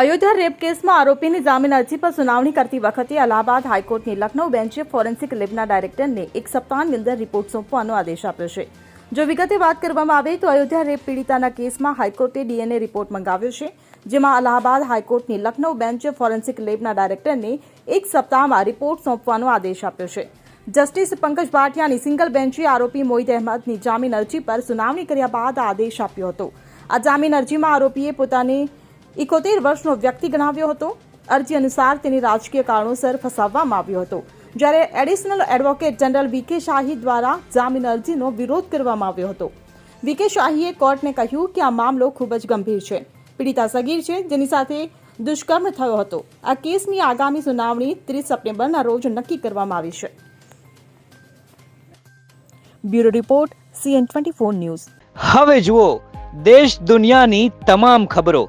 Ayodhya rape કેસમાં આરોપીની જામીન અરજી પર સુનાવણી કરતી વખતે અલ્હાબાદ હાઈકોર્ટની લખનૌ બેન્ચે ફોરેન્સિક લેબના ડાયરેક્ટરને એક સપ્તાહની અંદર રિપોર્ટ સોંપવાનો આદેશ આપ્યો છે. જો વિગતે વાત કરવામાં આવે તો અયોધ્યા રેપ પીડિતાના કેસમાં હાઈકોર્ટે ડીએનએ રિપોર્ટ મંગાવ્યો છે, જેમાં અલ્હાબાદ હાઈકોર્ટની લખનૌ બેન્ચે ફોરેન્સિક લેબના ડાયરેક્ટરને એક સપ્તાહમાં રિપોર્ટ સોંપવાનો આદેશ આપ્યો છે. જસ્ટિસ પંકજ ભાટિયાની સિંગલ બેન્ચે આરોપી મોહિત અહેમદની જામીન અરજી પર સુનાવણી કર્યા બાદ આદેશ આપ્યો હતો. આ જામીન અરજીમાં આરોપીએ પોતાને ઇકોતેર વર્ષનો વ્યક્તિ ગણાવ્યો હતો. અરજી અનુસાર તેને રાજકીય કારણોસર ફસાવવામાં આવ્યો હતો. જ્યારે એડિશનલ એડવોકેટ જનરલ વીકે શાહી દ્વારા જામીન અરજીનો વિરોધ કરવામાં આવ્યો હતો. વીકે શાહીએ કોર્ટને કહ્યું કે આ મામલો ખૂબ જ ગંભીર છે. પીડિતા સગીર છે, જેની સાથે દુષ્કર્મ થયો હતો. આ કેસની આગામી સુનાવણી ત્રીસ સપ્ટેમ્બરના રોજ નક્કી કરવામાં આવી છે. Bureau report, CN twenty news. હવે જુઓ, દેશ દુનિયાની તમામ ખબરો.